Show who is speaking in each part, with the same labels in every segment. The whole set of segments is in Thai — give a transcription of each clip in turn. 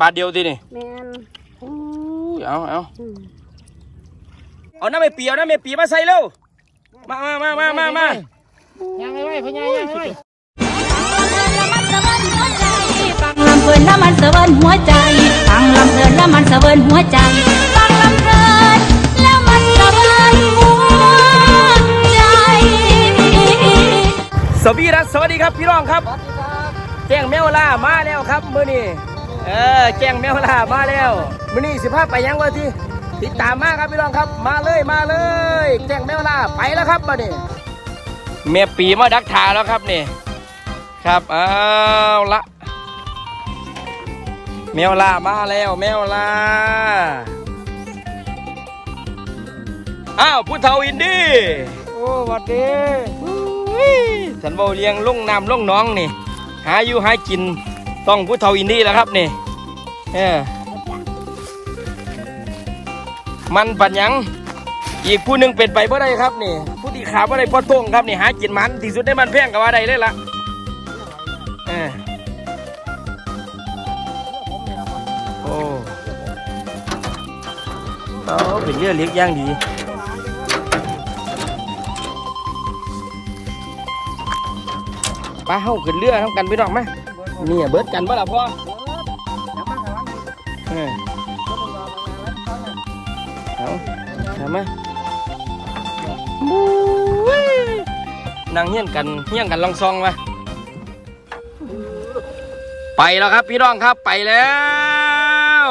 Speaker 1: บาทเดียวทีนี่
Speaker 2: แมน
Speaker 1: อู้ยเอาเอา
Speaker 2: อืม
Speaker 1: เอาน้ำไม่เปียวน้ำไม่ปีมาใส่เร็วมามามามามามา
Speaker 3: ยังไงไว้พญายังไงไว้
Speaker 4: ฟังลำเพลินแล้วมันเสวินหัวใจฟังลำเพลินแล้วมันเสวินหัวใจฟังลำเพลินแล้วมันเสวินหัวใจ
Speaker 1: สวัสดีครับสวัสดีครับพี่น้องครับ แจ้งแมวล่ามาแล้วครับมื้อนี้ เออแจ้งแมวล่ามาแล้วมื้อนี้สิพาไปยังวะที่ติดตามมาครับพี่น้องครับ มาเลยมาเลย แจ้งแมวล่าไปแล้วครับมาเนี่แม่ปีมาดักทาแล้วครับนี่ครับเอาละแมวล่ามาแล้วแมวล่าอ้าวผู้เฒ่าอินดี้
Speaker 3: โอ้หวัดดี
Speaker 1: อุ้ยฉันเบาเลี้ยงลงน้ำลงหน้องนี่ หาอยู่หากิน ต้องผู้เฒ่าอินดี้แล้วครับนี่เออมันปัญญังอีกผู้หนึ่งเป็นไปบ่ได้ครับนี่ ผู้ที่ขาบ่ได้พ่อต้งครับนี่หากินมันที่สุดได้มันแพงกับว่าได้เลยละเออโอ้เอาเป็นเรือเล็กย่างดีไปเฮาขึ้นเรือทำกันไปดอกม เนี่ยเบิดกันบ่ล่ะพ่อเออเอาทำมาบู๊ยนั่งเฮี้ยนกันเฮี้ยงกันลองซองมาไปแล้วครับพี่น้องครับไปแล้ว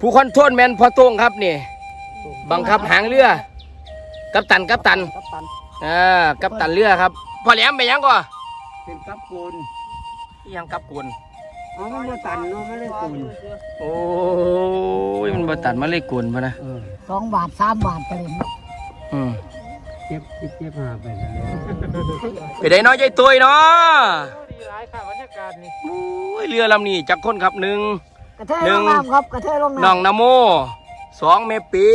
Speaker 1: ผู้คอนโทรลแมนพอโต้งครับนี่ บังคับหางเรือ กัปตันกัปตัน
Speaker 3: กับตัน
Speaker 1: อ่ากับตันเรือครับ พอแหลมไปยังก่อ
Speaker 3: เป็นกับโกน
Speaker 1: ยังกับกุน
Speaker 3: อ๋อมันบ่ตันเนาะไม่ได้โกน
Speaker 1: โอ้ยมันบ่ตันมาเลยกุนพะนะ
Speaker 3: เออ
Speaker 2: สองบาทสามบาทไปเลย
Speaker 1: อืม
Speaker 3: เจ็บเจ็บเจ็บหาไปนะ
Speaker 1: ไปได้น้อยใจตุยเนาะ
Speaker 3: ดีหลายค่ะบรรยากาศนี่
Speaker 1: โอ้ยเรือลำนี้จักคนครับหนึ่ง
Speaker 2: กระเทย
Speaker 1: หนึ่
Speaker 2: ล
Speaker 1: ง
Speaker 2: งน้ำครับกระเทยลง
Speaker 1: น้อง
Speaker 2: น้ำ
Speaker 1: นโมสองเมปี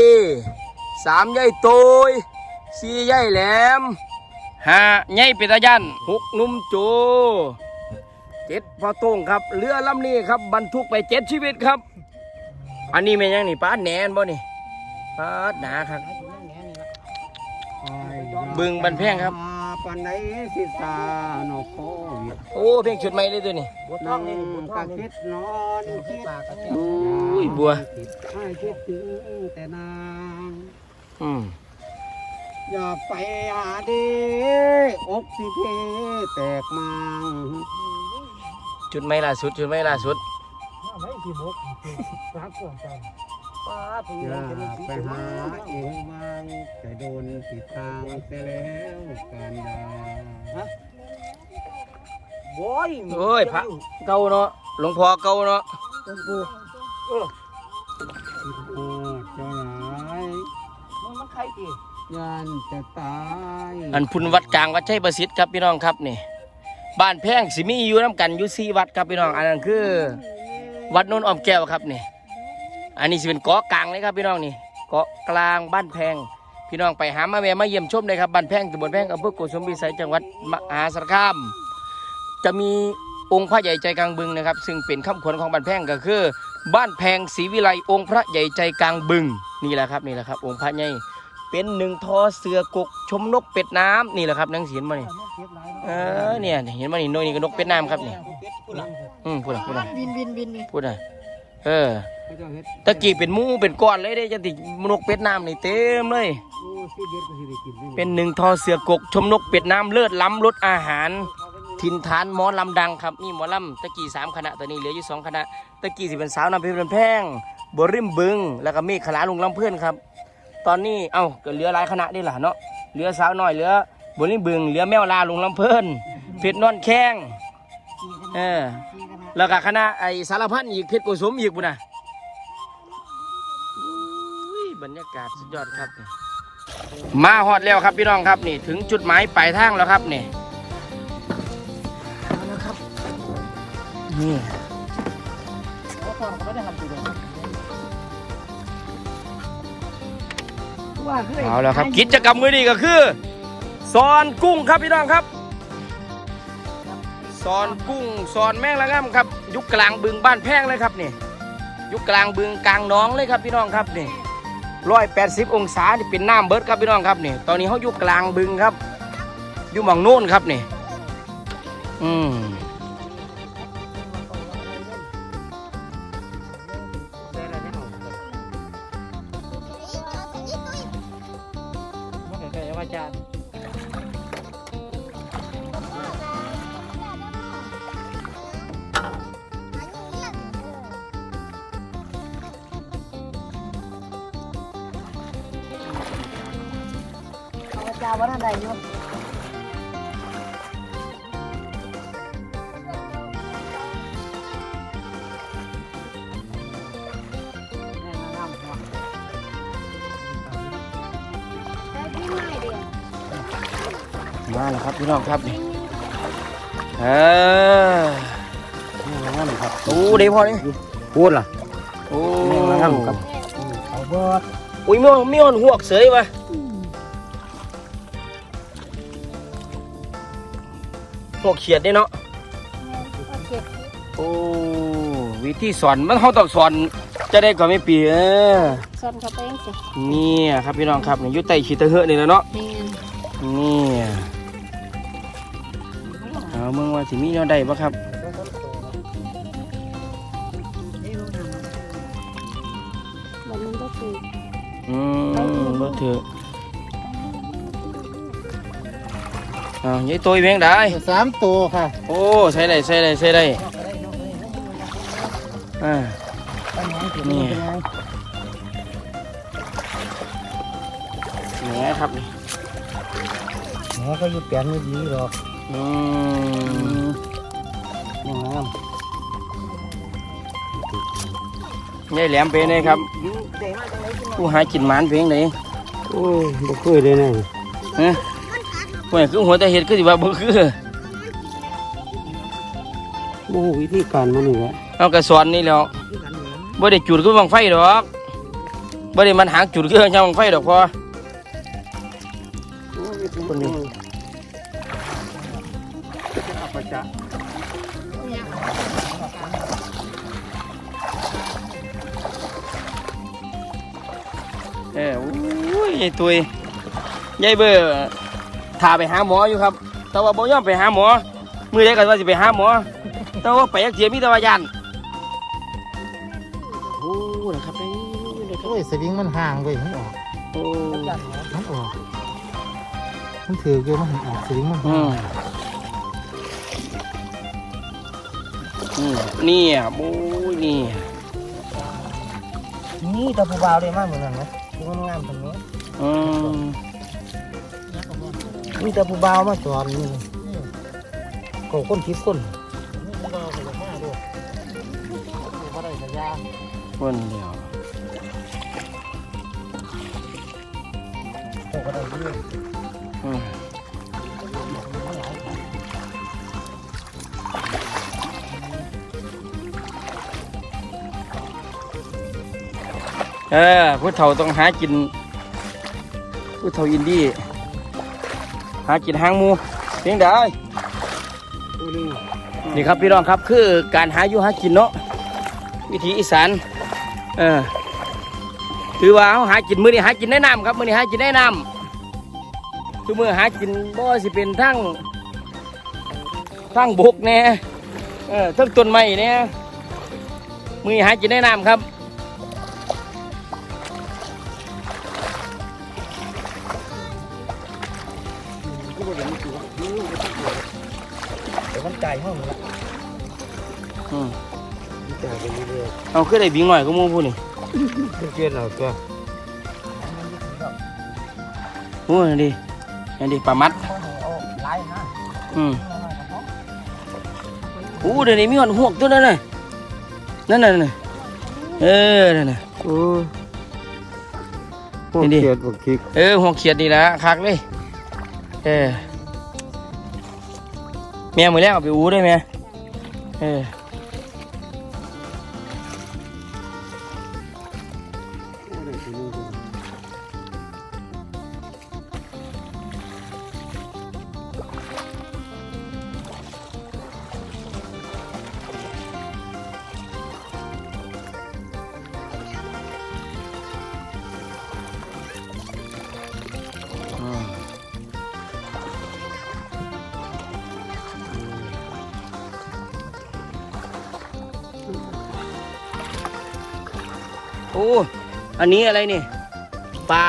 Speaker 1: สามยายตุยสี่ยายแหลม ห้ายายปิตายันหกหนุ่มโจเจ็ดพอโต้งครับ เรือลำนี้ครับ บรรทุกไปเจ็ดชีวิตครับ อันนี้เป็นยังนี่ป้าแหนนบ่นี่ป้าดหนาครับ บึงบันแพงครับ
Speaker 3: ปันไดสิตาหนอกโควิด
Speaker 1: โอ้เพลงชุดใหม่เลยตัวนี้
Speaker 3: น้องกะคิดนอนคิด
Speaker 1: อุ้ยบัว
Speaker 3: ให้คิดถึงแต่นาง
Speaker 1: อืม
Speaker 3: อย่าไปหาดีอกสิเพแตกมัง
Speaker 1: ชุดใหม่ล่าสุด ชุดใหม่ล่าสุด
Speaker 3: อย่าไปหาเองมังจะโดนผิดทางเสียแล้วการดา
Speaker 1: โอ้ยพระเก่าเนาะหลวงพ่อเก่าเนาะ
Speaker 3: คิดโทษเจ้าหลาย ยานจะตาย
Speaker 1: อันพุนวัดกลางวัดชัยประสิทธิ์ครับพี่น้องครับนี่บ้านแพงสิมีอยู่น้ำกันอยู่สี่วัดครับพี่น้องอันนั้นคือ วัดโนนอ้อมแก้วครับนี่อันนี้สิเป็นเกาะกลางเลยครับพี่น้องนี่เกาะกลางบ้านแพง พี่น้องไปหามาแม่มาเยี่ยมชมเลยครับบ้านแพงตำบลแพงอำเภอโกสุมพิสัยจังหวัดมหาสารคาม จะมีองค์พระใหญ่ใจกลางบึงนะครับ ซึ่งเป็นคำขวัญของบ้านแพงก็คือ บ้านแพงศรีวิไลองค์พระใหญ่ใจกลางบึงนี่แหละครับนี่แหละครับ องค์พระใหญ่ เป็นหนึ่งทอเสือกกชมนกเป็ดน้ำนี่แหละครับนังเสียนมานี่เออเนี่ยเห็นมานี่นกนี่ก็นกเป็ดน้ำครับนี่อืมพูดอะพูดอะ
Speaker 2: บินบินบินนี่
Speaker 1: พูดอะเออ
Speaker 3: เขาเจ้าเฮ็ด
Speaker 1: ตะกี้เป็นหมูเป็นก้อนเลยได้จะตินกเป็ดน้ำนี่เต็มเลย
Speaker 3: โอ้สิเด็ดก็สิได้กินด้วย
Speaker 1: เป็นหนึ่งทอเสือกกชมนกเป็ดน้ำเลิศล้ำรสอาหารทินฐานหมอลำดังครับนี่หมอลำตะกี้สามคณะตอนนี้เหลืออยู่สองคณะตะกี้สิเป็นสาวนำเพชรเป็นแพงบริมบึง แล้วก็มีขลาลุงลำเพื่อนครับ ตอนนี้เอ้าก็เหลือหลายคณะนี่แหละเนาะเหลือสาวน้อยเหลือบริมบึงเหลือแมวลาลุงลำเพื่นเพชรนอนแข้งเออแล้วก็คณะไอสารพันอีกเพชรกุสมอีกบุนะบรรยากาศสุดยอดครับ มาฮอดแล้วครับพี่น้องครับนี่ถึงจุดหมายปลายทางแล้วครับนี่
Speaker 2: แล้วครับ
Speaker 1: นี่ เอาแล้วครับกิจกรรมมื้อนี้ก็คือสอนกุ้งครับพี่น้องครับซอนกุ้งซอนแมงละง่ำครับยุคกลางบึงบ้านแพงเลยครับนี่ยุคกลางบึงกลางน้องเลยครับพี่น้องครับนี่ร้อยแปดสิบองศาที่เป็นน้ำเบิร์ดครับพี่น้องครับนี่ตอนนี้เขาอยู่กลางบึงครับ อยู่หมองโน่นครับนี่อืม
Speaker 3: อาจารย์
Speaker 2: เอาอาจารย์ว่านั่นไรอยู่
Speaker 1: พี่น้องครับนี่เออ
Speaker 3: นี่ละง่ำครับ
Speaker 1: โอ้เดี๋ยวพอนี่
Speaker 3: พูดล่ะ
Speaker 1: โอ้
Speaker 3: นี่ละง่ำครับเขาเบิด
Speaker 1: อุ้ยมีอนมีอนหวกเสยมาหวกเขียดเนี่ยเนาะโอ้วิธีสอนมันเขาต้องสอนจะได้ก่อนไม่ปีเออ
Speaker 2: ซ่อนเข้าไปสิ
Speaker 1: เนี่ยครับพี่น้องครับนี่อยุไตขีตะเหอะนี่แหละเนาะ
Speaker 2: แม่น
Speaker 1: ว่าสิมีแนวใดบ่ครับ
Speaker 2: มันมันก็คือ
Speaker 1: อืมบ่ถือเอายายตัวเพียงได้
Speaker 3: สามตัวค่ะ
Speaker 1: โอ้ใส่ได้ใส่ได้ใส่ได้อ่านี่แหนครับนี่
Speaker 3: หมอก็อยู่แปลนไม่ดีหรอก
Speaker 1: อืม
Speaker 3: นี่งาม
Speaker 1: ยายแหลมเป็นไงครับผู้หากินหมานเพียงไหน
Speaker 3: โอ้ยบ่เคยเลยนะ
Speaker 1: ฮะผู้ใหคือหัวแต่เห็ดคือสิว่าบ่คือ
Speaker 3: บ่รู้วิธีการมันนี่แหละ
Speaker 1: เอากระสอนนี่แล้วบ่ได้จุดคือบังไฟดอกบ่ได้มันหางจุดคือช่างบังไฟดอกพอ
Speaker 3: จะ
Speaker 1: เอออุ้ยยายตุยยายเบอร์พาไปหาหมออยู่ครับ แต่ว่าบ่ยอมไปหาหมอ มือใดก็ว่าสิไปหาหมอ แต่ว่าไปยักเสียมีแต่ว่ายันโอ้นะครับนี่นะครับ
Speaker 3: โอ้ยสวิงมันห่างเว้ยมันออก
Speaker 1: โอ้
Speaker 3: มันออกมันถือเกี่ยวมันออกสวิงมัน
Speaker 1: อื
Speaker 3: ห่าง
Speaker 1: ม เนี่ยโอ้ยนี่
Speaker 3: นี่ตะปูบาวได้มากเหมือนกันนะที่มันงามตรงนี้
Speaker 1: อืม
Speaker 3: มีตะปูบาวมาสอนนี่ก็คนคิดคนนี่ปูบาวไปเลยมาด้วยบ่ได้สัญญา
Speaker 1: คนเดียว
Speaker 3: เอ
Speaker 1: อผู้เฒ่าต้องหากินผู้เฒ่าอินดี้หากินหางมูเพียงได้
Speaker 3: นี่
Speaker 1: ครับพี่น้องครับคือการหาอยู่หากินเนาะวิถีอีสานเออถือว่าเขาหากินมือนี้หากินได้น้ำครับมือนี้หากินได้น้ำทุกมือหากินบ่สิเป็นทั้งทั้งบกแน่เออทั้งต้นไม้แน่มื้อหากินได้น้ำครับ
Speaker 3: อย
Speaker 1: เอาขึ้นได้บิงหน่อยก็มูพูดนี่
Speaker 3: ๆเกี่ยนเอาตัว
Speaker 1: โอ้ยนั่นดินั่นดิปลามัด
Speaker 3: ลายนะ
Speaker 1: อืมโอ้เดี๋ยวนี้มีหอนหวกตัวนั้นน่ะนั่นน่ะนั่นน่ะเออนั่นน่ะ
Speaker 3: โอ้
Speaker 1: นี่ดิ
Speaker 3: เกียดบกคิก
Speaker 1: เออหัวเขียดนี่ละคักเลยเออแม่มือแรกเอาไปอูได้ไหมเออ อันนี้อะไรนี่ปลา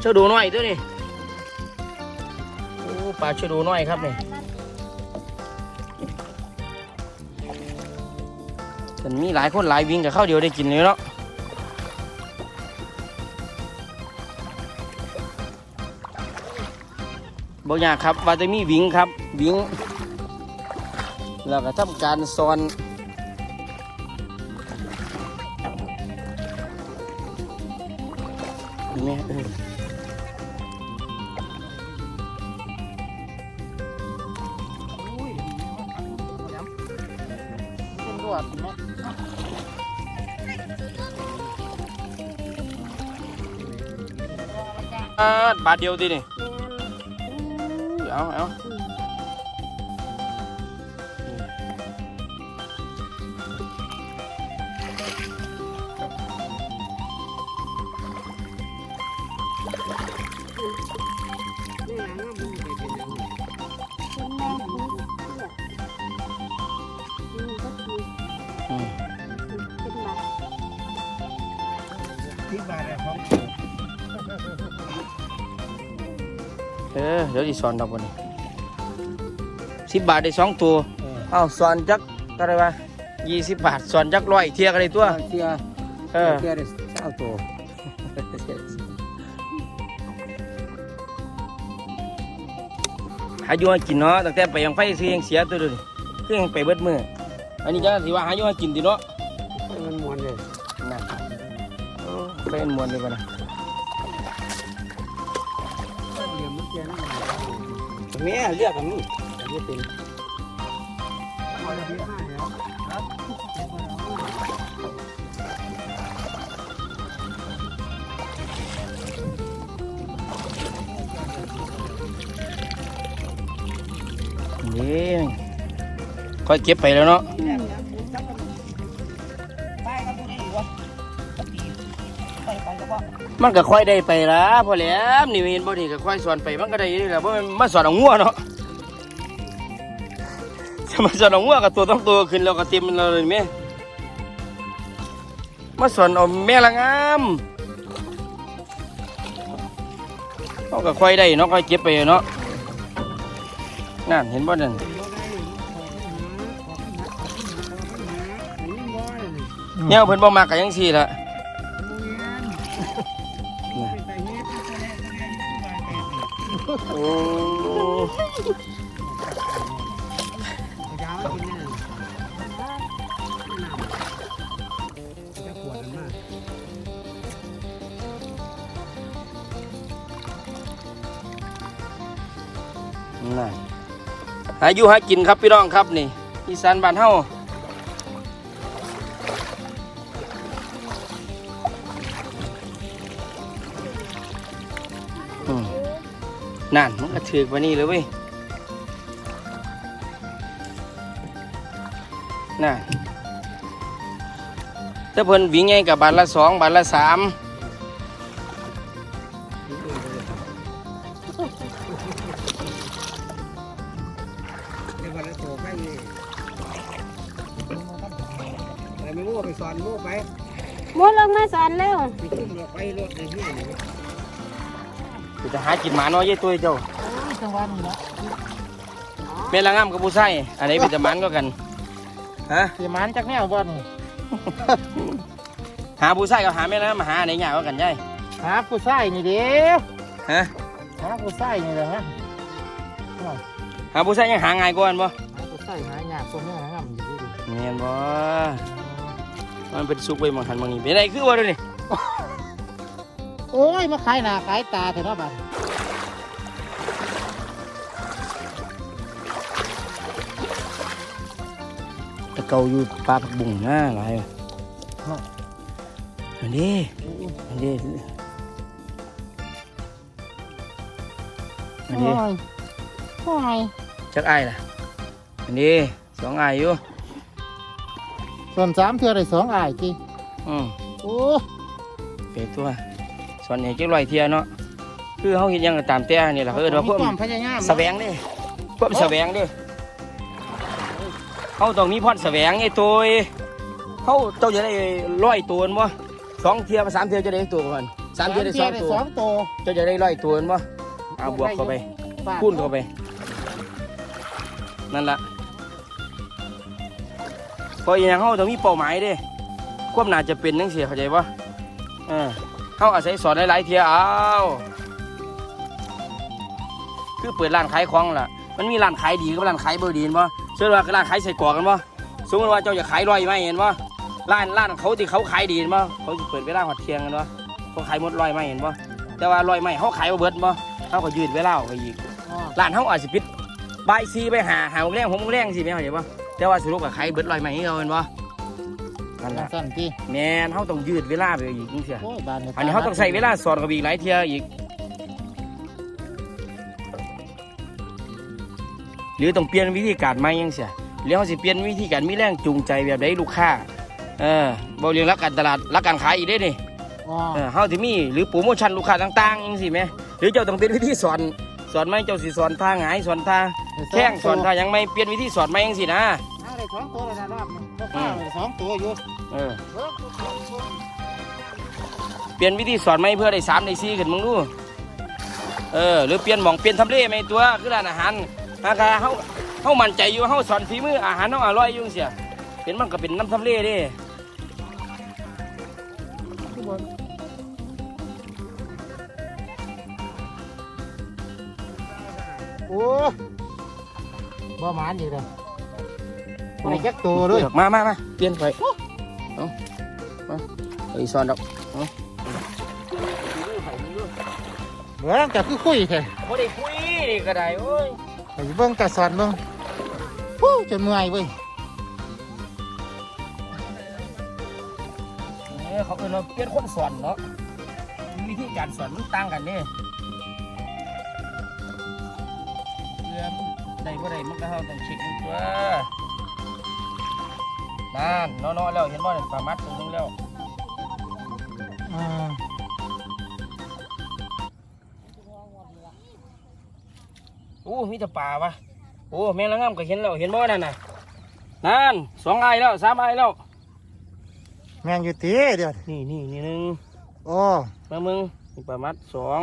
Speaker 1: เชาดูน้อยตัวยนี่โอ้ปลาเชาดูน้อยครับนี่มันมีหลายคนหลายวิ่งกับข้าวเดียวได้กินเลยเนาะบางอย่างครับว่าจะมีวิ่งครับวิ่งแล้วก็ทำการซอนาบาทเดียวดินี่เอาเอา
Speaker 2: เอ
Speaker 1: อ
Speaker 2: เดี๋
Speaker 1: ยวดิซอนดอกวันนี้สิบบาทได้สองตัว
Speaker 3: เออ
Speaker 1: เอาซอนจักอะไรวะยี่สิบบาทซอนจักร้อยเทียกันเลยตัว
Speaker 3: เสีย
Speaker 1: เออ
Speaker 3: เสียได้เก้าตัว
Speaker 1: หาอยู่ให้กินเนาะตั้งแต่ไปยังไฟซื้อยังเสียตัวเดียวนี่คือยังไปเบิดมืออันนี้จังสิว่าหาอยู่ให้กินติเนาะ
Speaker 3: มันมวนเลย
Speaker 1: นั่นโอ้เป็นมวนเลยปะนะ
Speaker 3: เหลี่ยมมันเสียนั่เรียกกันนี่อันนี้เป็นเอาละพี่ห้าแล้วครับ
Speaker 1: นี่ค่อยเก็บไปแล้วเนาะ มันก็ค่อยได้ไปละพอแหล้วนี่เห็นบ่นี่ก็ค่อยสอนไปมันก็ได้อยู่นี่แหละเพราะมันมาสอนเอางัวเนาะจะมาสอนเอางัวกับตัวต้องตัวขึ้นแล้วก็เต็มแล้วเลยแม่มาสอนเอาแม่ละงามเขาก็ค่อยได้เนาะค่อยเก็บไปเนาะนั่นเห็นบ่นั่นเนี่ยเพิ่นบ่มักก็ยังซี่ล่ะ โอ้นั่นหาอยู่หากินครับพี่น้องครับนี่อีสานบ้านเฮา นั่นมันก็ถือกว่านี่เลยเว้ยน่ะถ้าเพิ่นวิ่งไงกับบาทละสองบาทละสาม
Speaker 3: ในวันละโตไปเลยอะไรไม่รู้ไปสอนรู้ไป
Speaker 2: หมดลงมาสอนแล้ว
Speaker 3: ไปขึ้นรถไปรถในที่ ไหน
Speaker 1: กูจะหากินหมาน้อยยี่ตัวเจ้า
Speaker 3: จังหวะนี้นะ
Speaker 1: แม่ละงามกับผู้ใส่อันไหนเป็นจะมันก็กันฮะ
Speaker 3: สีมันจากแนวบ้าน
Speaker 1: หาผู้ใส่กับหาแม่ละงามหาอันไหนยากกว่ากันใช่
Speaker 3: หาผู้ชายนี่เด้
Speaker 1: ฮะ
Speaker 3: หาผู้ชายนี่เลยฮะ
Speaker 1: หาผู้ใส่ยังหาง่ายกว่ากันบ่
Speaker 3: หาผู้ชายหายากตัวนี้นะมันอยู่ดี
Speaker 1: เนียนบ่มันเป็นซุกไว้บางทันบางนี้เป็นไรคือว่าเด้วยนี่
Speaker 3: โอ้ย มาขายหน้าขายตาแต่ละบ้าน
Speaker 1: ตะเกาอยู่ปลาผักบุ้งหน้าหลายอันนี้อันนี้อันนี้
Speaker 3: โอ้ย
Speaker 1: จักไอ้ายล่ะ อันนี้สองไอ้ายอยู่
Speaker 3: ส่วนสามเท่าไรสองอายจี
Speaker 1: อืม
Speaker 3: โอ้
Speaker 1: เป็ดตัวส อนให้จักร้อยเทียเนาะคือเขาเห็นยังก็ตามแต่นี่แหละเขาเออเรา
Speaker 3: มี
Speaker 1: เพิ่ม
Speaker 3: ความพยายาม
Speaker 1: แสวงเด้เพิ่มแสวงเด้เขาต้องมีพรแสวงไอ้ตัวเขาเจ้าจะได้ร้อยตัวบ่สองเทียมาสามเทียจะได้ตัวประมาณสามเทียได้สองตัว
Speaker 3: สองตัว
Speaker 1: เจะจะได้ร้อยตัวเห็นบ่เอาบวกเข้าไปคูณเข้าไป นั่นละเพราะอย่างเขาต้องมีเป้าหมายเด้ความน่าจะเป็นนังเสียเข้าใจปะเออ เขาอาศัยสอนหลายๆเทียเอาคือเปิดร้านขายของล่ะ มันมีร้านขายดีกับร้านขายบ่ดีเห็นปะเชื่อว่าร้านขายใส่กรอกกันปะสมมติว่าเจ้าจะขายร้อยไหมเห็นปะร้านร้านเขาที่เขาขายดีเห็นปะเขาจะเปิดเวลาหอดเที่ยงกันปะเขาขายหมดร้อยไหมเห็นปะแต่ว่าร้อยไหมเขาขายบ่เบิดปะเขาก็ยืดเวลาออกไปอีกร้านเขาอาจจะปิดบ่ายซีไปหาหาโมงแรงหกโมงแรงสิไม่เข้าใจปะแต่ว่าสรุปกับใครเบิดลอยใหม่ให้เราเห็นปะ นั่นแหละ
Speaker 3: สั้นที่
Speaker 1: แมนเขาต้องยืดเวลาไปอีกนี่เสีย
Speaker 3: โอ้ยบ้าน
Speaker 1: อันนี้เขาต้องใส่เวลาสอนกับอีกหลายเที่ยอีก หรือต้องเปลี่ยนวิธีการใหม่ยังเสียหรือเขาสิเปลี่ยนวิธีการมีแรงจูงใจแบบใดลูกค้าเออบริเรียงรักการตลาดรักการขายอีกได้นี่
Speaker 3: อ๋อ
Speaker 1: เออเฮาที่มีหรือโปรโมชั่นลูกค้าต่างๆยังสิแหมหรือเจ้าต้องเป็นวิธีสอนสอนไหมเจ้าสิสอนท่าหงายสอนท่าแข้งสอนท่ายังไม่เปลี่ยนวิธีสอนไหมยังสินะ
Speaker 3: เอา ได้สองตัวแล้วนะรอบนึงก็ข้าวได้สองตัวอยู่
Speaker 1: เออ
Speaker 3: เบิ่งตัวสองตัว
Speaker 1: เปลี่ยนวิธีสอนไหมเพื่อได้สามได้สี่ขึ้นมึงดู เออ หรือเปลี่ยนหมองเปลี่ยนทำเลไหมตัวคือร้านอาหารหากาเฮาเฮามั่นใจอยู่เฮาสอนฝีมืออาหารเฮาอร่อยอยู่จังเสียเห็นมันก็เป็นน้ำทำเลเด้
Speaker 3: โอ้บ่หมานอีกเลย ไปจักตัวเลย
Speaker 1: มามามาเปลี่ยนไปเอามาไอ้สอนดอก
Speaker 3: เบิ่งจะคือคุยแท้
Speaker 1: บ่ได้คุยนี่ก็ได้โอ้ย
Speaker 3: ไปเบิ่งกระสอนเบิ่งฮู้จนเมื่อยเว้ย
Speaker 1: เออเขาเอิ้นว่าเปลี่ยนคนสอนเนาะวิธีการสอนมันต่างกันเด้เพื่อนได้บ่ได้มันก็เฮาต้องเช็คดูตัว นั่นเนาะๆแล้วเห็นบ่เนี่ยปลามัดตัวนึงแล้ว
Speaker 3: อืม
Speaker 1: โอ้มีแต่ปลาวะโอ้แมงละงามก็เห็นแล้วเห็นบ่นั่นน่ะนั่นสองไอายแล้วสามไอายแล้ว
Speaker 3: แม่งอยู่ตีเดี๋ยว
Speaker 1: นี่นี่นี่หนึ่ง
Speaker 3: โอ้
Speaker 1: มามึงนี่ปลามัดสอง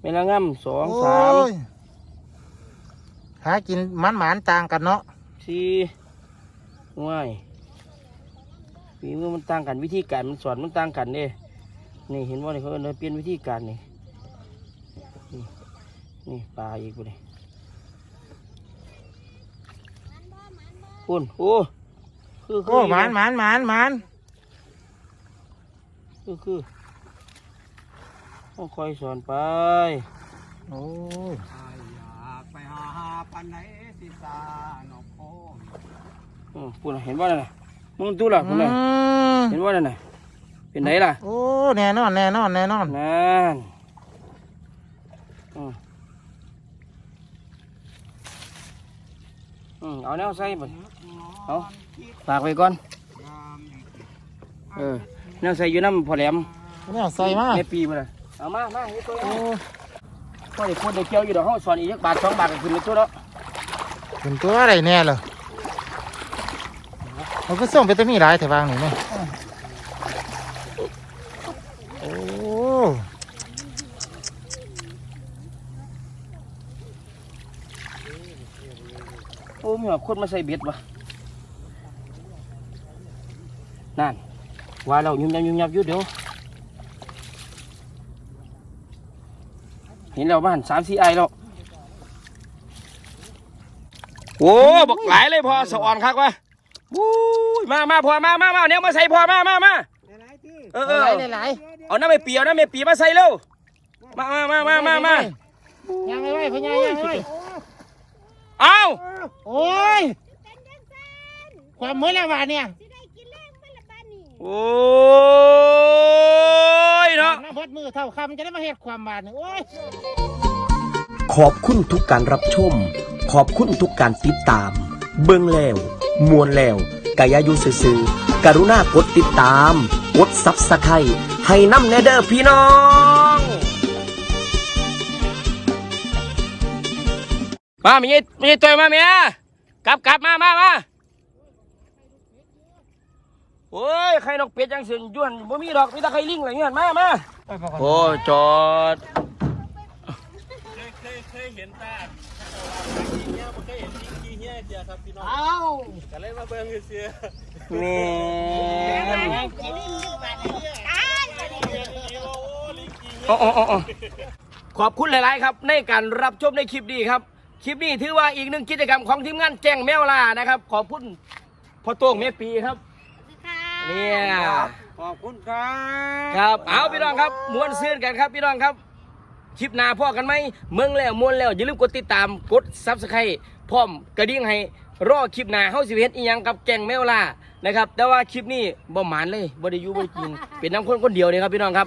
Speaker 1: แมงละงามสอง
Speaker 3: โอ้
Speaker 1: สาม
Speaker 3: ยหากินมันหมานต่างกันเนาะ
Speaker 1: สี่ง่าย ฝีมือมันต่างกันวิธีการมันสอนมันต่างกันเด้นี่เห็นว่านี่เขาเอิ้นว่าเปลี่ยนวิธีการนี่นี่นี่ปลาอีกบ่นี่คุณโอ้คือคื
Speaker 3: โอ้หมานหมานหมานหมาน
Speaker 1: คือคือต้องคอยสอนไป
Speaker 3: โอ้ย
Speaker 5: ไปหาปันไหนสิสาหนอกโค
Speaker 1: อืมพูดน่ะเห็นว่าน่ะ มึงตู้ล่ะพูดน่ะ
Speaker 3: อืม
Speaker 1: เห็นว่าน่ะเป็นไหนล่ะ
Speaker 3: โอ้แน่นอนแน่นอนแน่นอน
Speaker 1: นั่นอืมอืมเอาแนวใส่บ่เอาฝากไว้ก่อนเออแนวใส่อยู่น้ำพอแหลม
Speaker 3: เนี่ยใส่มา
Speaker 1: แม่ปีมาเลยเอามามาเฮ็ดตัว
Speaker 3: โอ้
Speaker 1: พอได้พูดได้เกี่ยวอยู่ดอกห้องสอนอีกจักบาทสองบาทก็ขึ้นไปตัวแล้ว
Speaker 3: เป็นตัวอะไรแน่เหรอ มันก็ส่งไปตัวมีหลายแต่บางหนึ่งเนี่ยโอ้
Speaker 1: โอ้มีหอบคนมาใส่เบ็ดวะนั่นว่าเรายุ่มยับยุ่มยับอยู่เดี๋ยวเห็นแล้วบ้านสามสี่ไอแล้วโอ้บักหลายเลยพอสะอ่อนคักวะ วู้ยมามาพอมามามาเนี่ยมาใส่พอมามามาเออเออ
Speaker 3: หลายหลาย
Speaker 1: เอาน้ำไม่เปียวน้ำไม่ปีมาใส่เร็วมามามามามามา
Speaker 3: ยังไงไว้พญายังไง
Speaker 1: เอา
Speaker 3: โอ้ยความมือละวาเนี่ย
Speaker 1: โอ้ยเนาะ
Speaker 3: น้ำพดมือเท่าคำจะได้มาเฮ็ดความบาดนี่โอ้ย
Speaker 6: ขอบคุณทุกการรับชม ขอบคุณทุกการติดตาม เบิ่งแล้ว มวนแล้วกายาอยู่ซื่อๆกรุณากดติดตาม กดซับสไครให้น้ำแนเดอร์พี่น้อง
Speaker 1: มามีมีตัวมาเมียกลับกลับมามามาโอ้ยใครนกเป็ดจังสิยวนบ่มีดอกมีแต่ใครลิงอะไรเงี้ยมามา
Speaker 3: ไปบอกกัน
Speaker 1: โอ้จอด
Speaker 5: เคยเคยเห็นตาเฮียบ่เคยเห็นลิงขี้เฮียเดียว ครับพี่น้อง
Speaker 3: เอ้า
Speaker 5: ก็เลยมาเบิ่งเสีย
Speaker 1: นี่โอ้โอ้โอ้โอ้ขอบคุณหลาย ๆ ครับ ในการรับชมในคลิปนี้ครับ คลิปนี้ถือว่าอีกหนึ่งกิจกรรมของทีมงานแจ้งแมวล่านะครับ ขอบคุณพ่อโต้งเมปีครับเนี่ย
Speaker 5: ขอบคุณครับ
Speaker 1: ครับ เอาพี่น้องครับมวนซื่นกันครับพี่น้องครับคลิปหน้าพ่อกันไหมเมืองแล้วมวนแล้วอย่าลืมกดติดตามกดซับสไครต์ พร้อมกระดิ่งให้รอคลิปหน้าเฮาสิเฮ็ดอีหยังกับแกงแมวล่านะครับ แต่ว่าคลิปนี้บ่หมานเลยบ่ได้อยู่บ่ได้กิน เป็นน้ำคนคนเดียวเลยครับพี่น้องครับ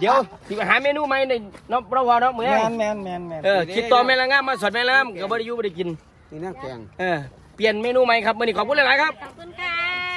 Speaker 1: เดี๋ยวสิไปหาเมนูใหม่ในน้องเราว่าเนาะมื้อ
Speaker 3: แม
Speaker 1: นี้
Speaker 3: นแมนแมนแมน
Speaker 1: เออคิดต่อแม่ละงามมาสอนแม่ละงามก็บ่ได้อยู่บ่ได้กิน
Speaker 5: นี่นั่งแกง
Speaker 1: เออเปลี่ยนเมนูใหม่ครับมื้อนี้ขอบคุณหลายๆครับ
Speaker 2: ขอบคุณค่ะ